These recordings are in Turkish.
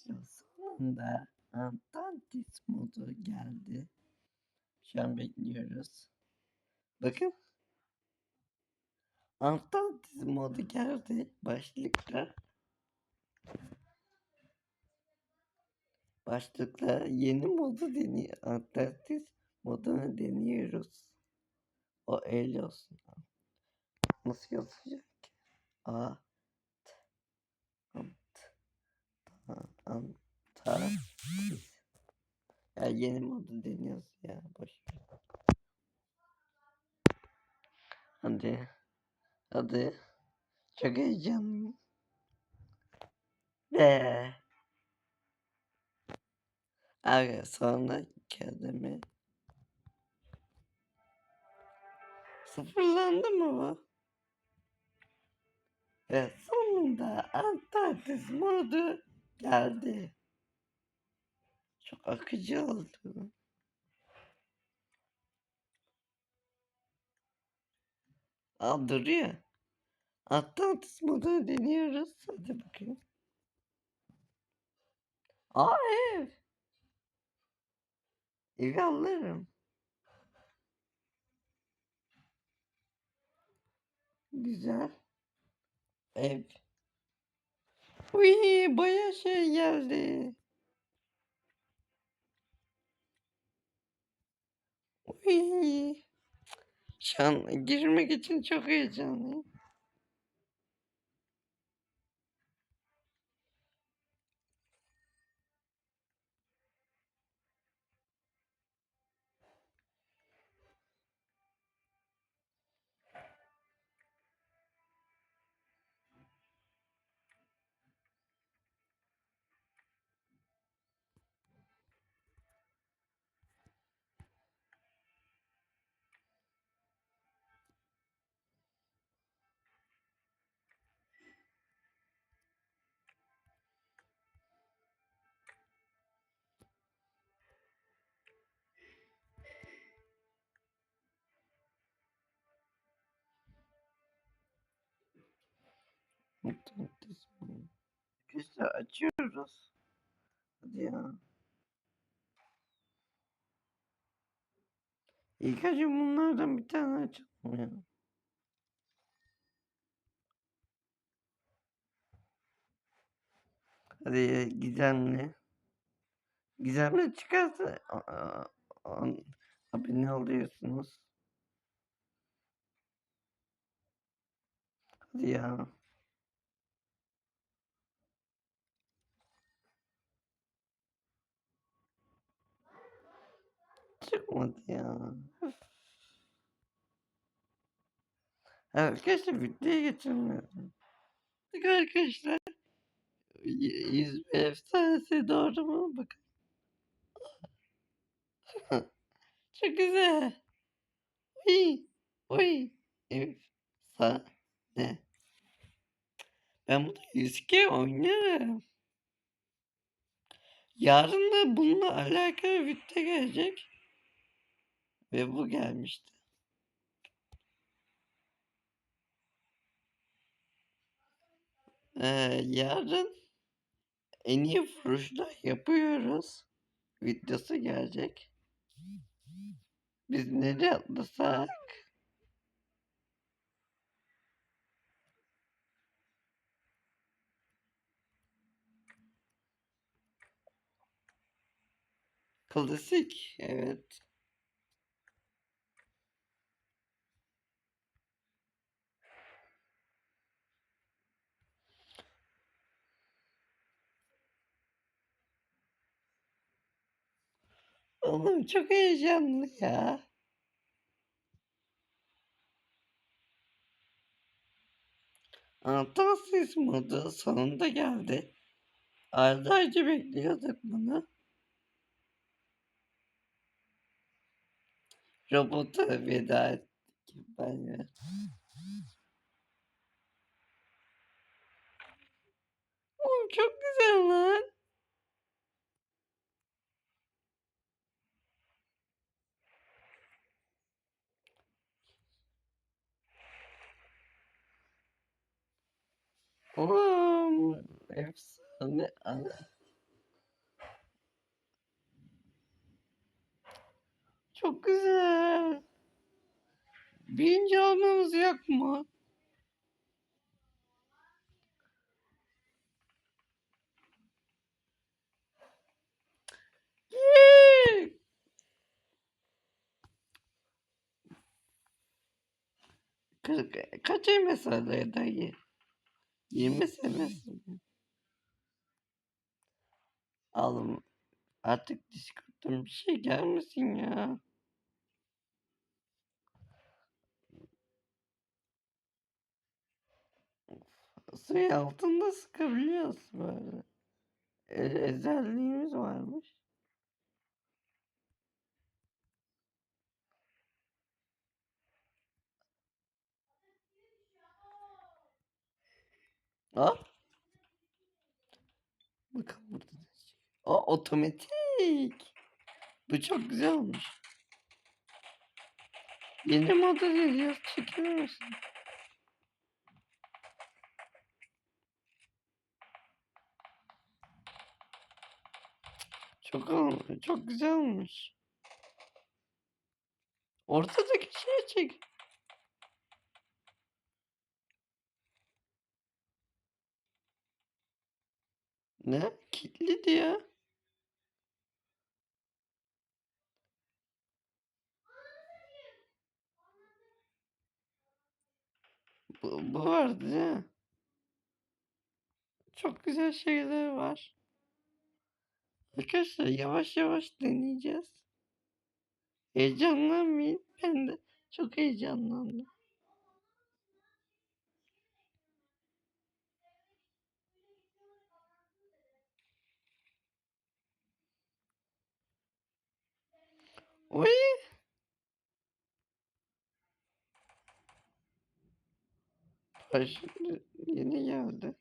Arkadaşlar sonunda Atlantis modu geldi. Şu an bekliyoruz. Bakın. Atlantis modu geldi başlıkta. Başlıkta yeni modu deniyor. Atlantis modunu deniyoruz. O öyle olsun. Nasıl yazacak ki? Ya yeni modu deniyoruz ya boş. Hadi. Hadi. Çok heyecanlıyım. Ve Abi sonra kendimi sıfırlandı mı bu? Ve sonunda Antarktis modu geldi. Çok akıcı oldu. Al duruyor. Atlantis modu deniyoruz. Hadi bakayım. Aa ev. Evi alırım. Güzel. Ev. Uy baya şey geldi. Şu an girmek için çok heyecanlıyım. Modu. Güzel açıyoruz. Hadi ya. İlk önce bunlardan bir tane açalım ya. Hadi gizemli. Gizemli çıkarsa abi ne oluyorsunuz? Hadi ya. Çıkmadı ya. Arkadaşlar videoya geçemiyorum. Bak arkadaşlar. bir efsanesi doğru mu? Bakın. Çok güzel. Uy. Uy. Efsane. Ben bunu 100 kere oynarım. Yarın da bununla alakalı video gelecek. Ve bu gelmişti. Ee, yarın en iyi vuruşlar yapıyoruz. Videosu gelecek. Biz nereye atlasak? Klasik. Evet. Oğlum çok heyecanlı ya. Antarktis modu sonunda geldi. Aylarca bekliyorduk bunu. Robota veda ettik ben ya. Oğlum çok güzel lan. Oğlum efsane ana. Çok güzel. Birinci olmamız yok mu? Kaç, kaç mesajlar dayı? 20 senesi mi? Oğlum artık Discord'dan bir şey gelmesin ya. Suyu altında sıkabiliyoruz böyle. E, özelliğimiz varmış. Ha? Bakalım burada. Aa otomatik. Bu çok güzel olmuş. Yeni moda geliyor. Çekilir misin? Çok olmuş. Çok güzel olmuş. Ortadaki şeye çek. Ne? Kilitli diyor. Bu, bu vardı mi? Çok güzel şeyler var. Arkadaşlar yavaş yavaş deneyeceğiz. Heyecanlanmayın. Ben de çok heyecanlandım. Oy! Baş yeni geldi.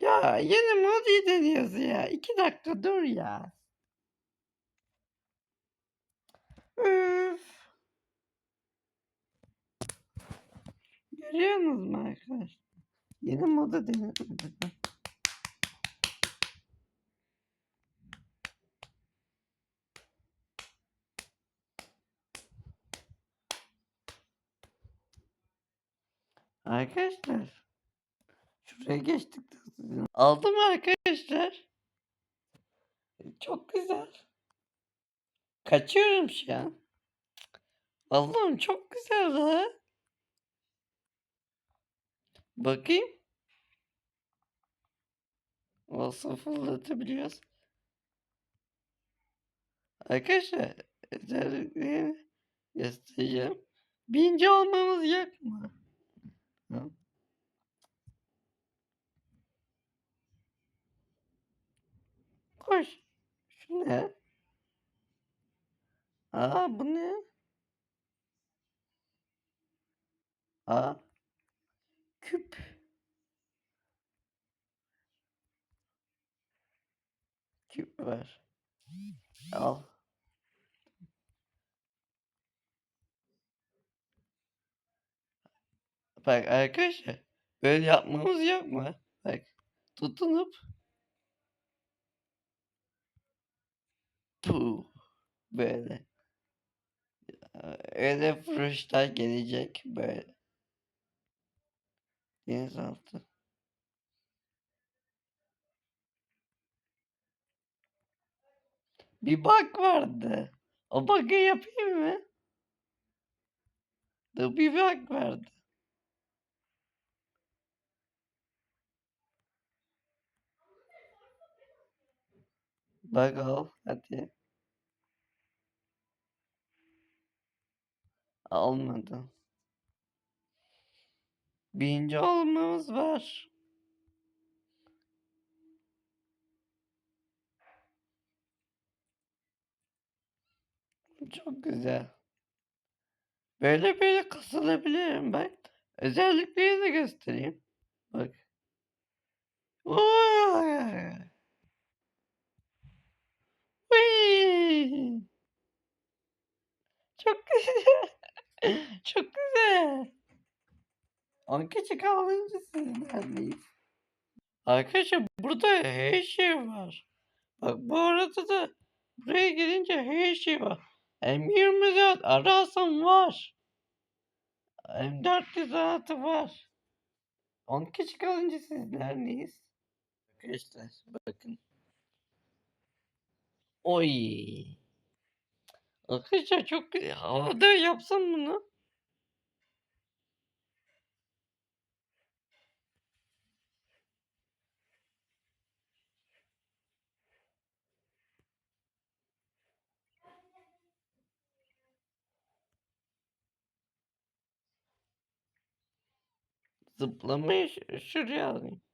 Ya yeni mod deniyoruz ya. İki dakika dur ya. Üf. Görüyorsunuz mu arkadaşlar? Yeni moda bakın. Arkadaşlar. Şuraya geçtik. Aldım arkadaşlar. Çok güzel. Kaçıyorum şu an. Allah'ım çok güzel ha. Bakayım. Olsun fırlatabiliyoruz. Arkadaşlar özelliklerini göstereceğim. Birinci olmamız yok mu? Hı? Koş. Şu ne? Aa bu ne? Aa. Küp. Küp var. Al. Bak arkadaşlar böyle yapmamız yok mu? Bak tutunup bu böyle öyle vuruşlar gelecek böyle denizaltı. Bir bug vardı. O bug'ı yapayım mı? Dur bir bug vardı. Bug al hadi. Almadı. Birinci olmamız var. Çok güzel. Böyle böyle kasılabilirim bak. Özellikleri de göstereyim. Bak. Çok güzel. Çok güzel. Küçük alınca sizlerleyiz. Arkadaşlar burada her şey var. Bak bu arada da buraya gelince her şey var. M24 arasam var. M406 var. 10 kişi kalınca siz neredeyiz? Arkadaşlar bakın. Oy. Arkadaşlar çok havada yapsam bunu. Zıplamayı ş- şuraya alayım. Hı.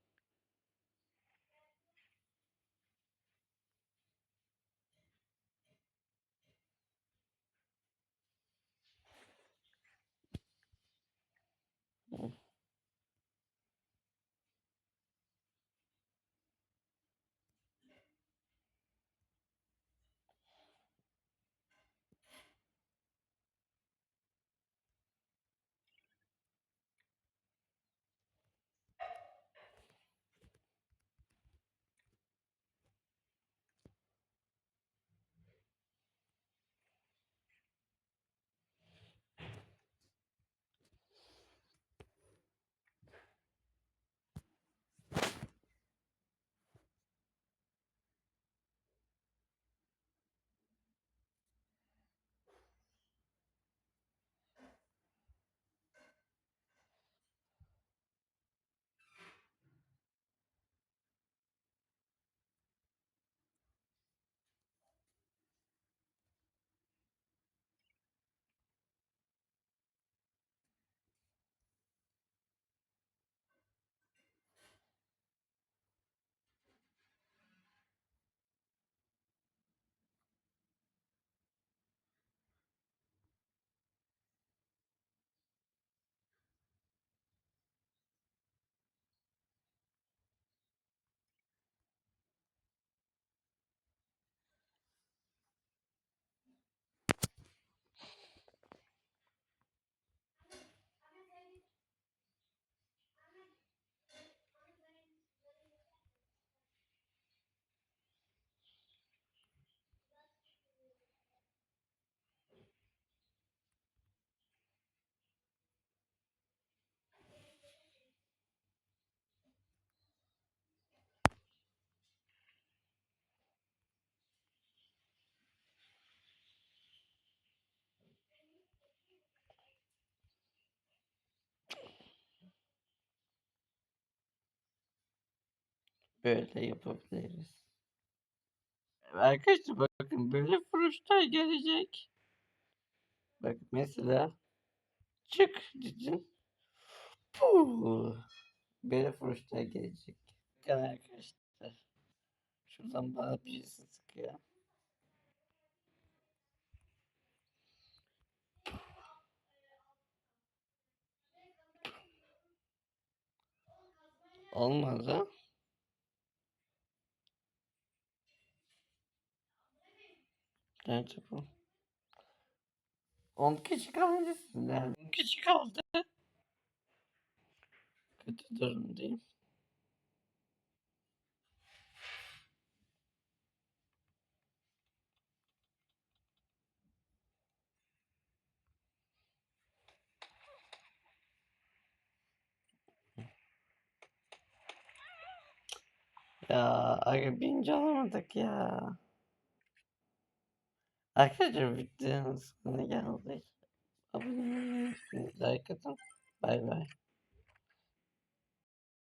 Böyle yapabiliriz. Arkadaşlar bakın böyle vuruşlar gelecek. Bak mesela çık dedin. Puh. Böyle vuruşlar gelecek. Bakın arkadaşlar. Şuradan bana birisi sıkıyor. Olmaz ha. Nerede bu? 10 kişi sizler. 10 kişi kaldı. Kötü durumdayım. Ya aga birinci olamadık ya. Arkadaşlar videonun sonuna geldik. Abone olmayı unutmayın. Like atın. Bay bay.